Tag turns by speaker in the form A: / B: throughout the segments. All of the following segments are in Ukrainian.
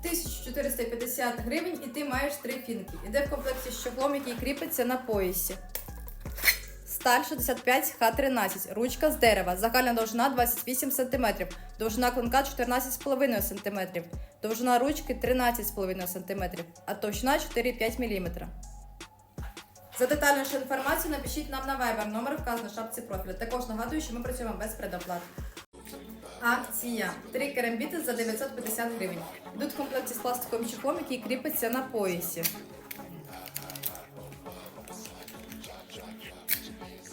A: 1450 гривень і ти маєш три фінки. Іде в комплекті з чохлом, який кріпиться на поясі. Сталь 65 Х13, ручка з дерева, загальна довжина 28 см, довжина клинка 14,5 см, довжина ручки 13,5 см, а товщина 4,5 мм. За детальнішу інформацію напишіть нам на Viber, номер вказано в шапці профілю. Також нагадую, що ми працюємо без предоплат. Акція. Три керамбіти за 950 гривень. Йдуть в комплекті з пластиковим чехлом, який кріпиться на поясі.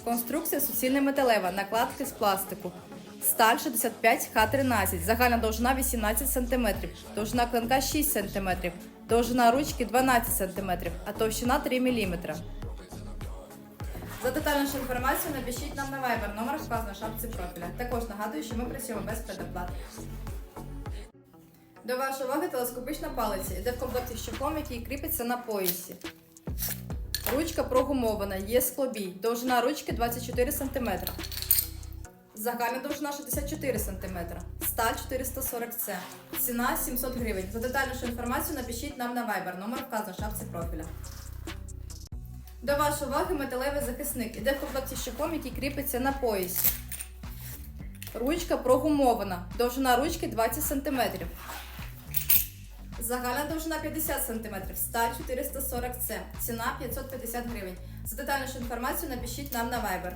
A: Конструкція суцільна металева, накладки з пластику. Сталь 65 Х13, загальна довжина 18 см, довжина клинка 6 см, довжина ручки 12 см, а товщина 3 мм. За детальнішу інформацію напишіть нам на Viber, номер вказано в шапці профіля. Також нагадую, що ми працюємо без предоплат. До вашої уваги телескопична палиця. Йде в комплекті з чохлом, який кріпиться на поясі. Ручка прогумована, є склобій. Довжина ручки 24 см. Загальна довжина 64 см. Сталь 440 С. Ціна 700 гривень. За детальнішу інформацію напишіть нам на Viber, номер вказано в шапці профіля. До вашої уваги металевий захисник. Іде в комплекті з який кріпиться на поясі. Ручка прогумована. Довжина ручки 20 см. Загальна довжина 50 см. Сталь 440 С. Ціна 550 гривень. За детальнішу інформацію напишіть нам на Viber.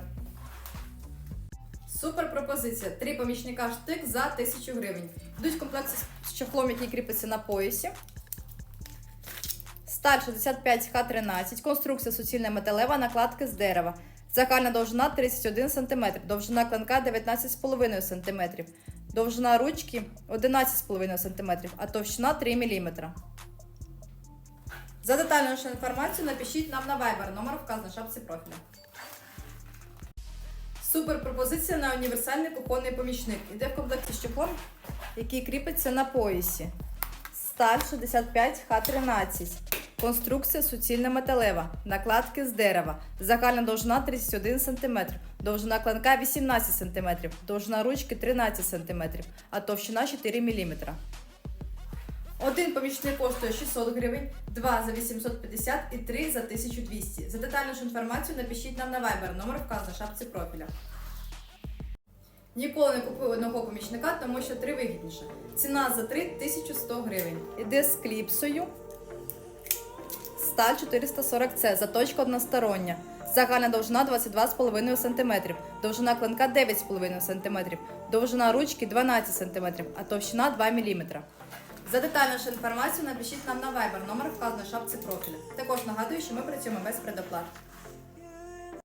A: Супер пропозиція. Три помічника штик за 1000 гривень. Йдуть в комплекті з чохлом, який кріпиться на поясі. Сталь 65 Х13, конструкція суцільна металева, накладки з дерева. Загальна довжина 31 см, довжина клинка 19,5 см, довжина ручки 11,5 см, а товщина 3 мм. За детальнішу інформацію напишіть нам на Viber, номер вказано в шапці профіля. Супер пропозиція на універсальний кухонний помічник. Іде в комплекті з чохлом, який кріпиться на поясі. Сталь 65 Х13. Конструкція суцільна металева, накладки з дерева, загальна довжина 31 см, довжина клинка 18 см, довжина ручки 13 см, а товщина 4 мм. Один помічник коштує 600 гривень, два за 850 і три за 1200. За детальнішу інформацію напишіть нам на Viber, номер вказано в шапці профіля. Ніколи не купив одного помічника, тому що три вигідніше. Ціна за три 1100 гривень. Іде з кліпсою. Сталь 440 С, заточка одностороння. Загальна довжина 22,5 см, довжина клинка 9,5 см, довжина ручки 12 см, а товщина 2 мм. За детальнішу інформацію напишіть нам на Viber, номер вказаний в шапці профіля. Також нагадую, що ми працюємо без предоплат.